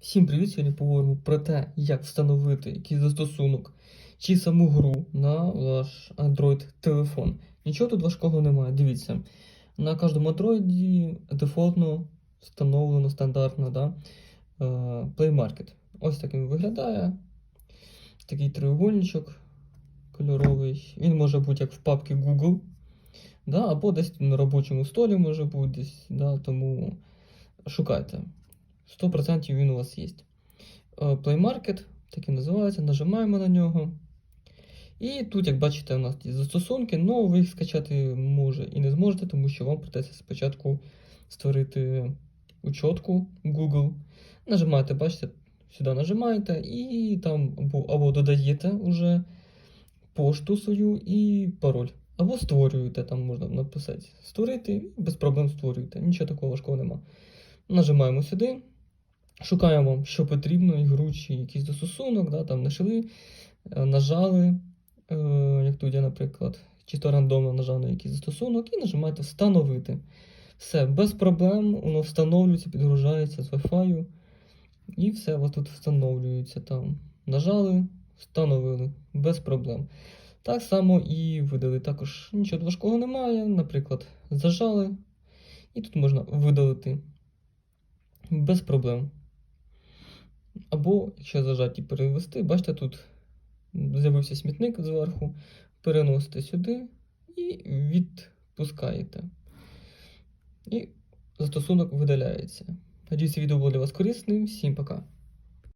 Всім привіт! Сьогодні поговоримо про те, як встановити якийсь застосунок чи саму гру на ваш Android телефон. Нічого тут важкого немає. Дивіться, на кожному Android дефолтно встановлено стандартно да, е, Play Market. Ось так він виглядає. Такий треугольничок кольоровий. Він може бути як в папці Google, да, або десь на робочому столі може бути десь. Да, тому шукайте. 100% він у вас є. Е, Play Market, так і називається, нажимаємо на нього. І тут, як бачите, у нас є застосунки, але ви їх скачати може і не зможете, тому що вам придеться спочатку створити учетку Google. Нажимаєте, бачите, сюди нажимаєте і там або, або додаєте вже пошту свою і пароль. Або створюєте, там можна написати створити, без проблем створюєте. Нічого такого важкого нема. Нажимаємо сюди. Шукаємо, що потрібно, ігру чи якийсь застосунок, да, там знайшли, е, нажали, е, як тут я, наприклад, чисто рандомно нажав на якийсь застосунок і нажимаєте Встановити. Все, без проблем, воно встановлюється, підгружається з Wi-Fi. І все вас тут встановлюється там. Нажали, встановили, без проблем. Так само і видали. Також нічого важкого немає. Наприклад, зажали, і тут можна видалити без проблем. Або, якщо зажаті перевести, бачите, тут з'явився смітник зверху, переносите сюди і відпускаєте. І застосунок видаляється. Надіюсь, відео було для вас корисним. Всім пока.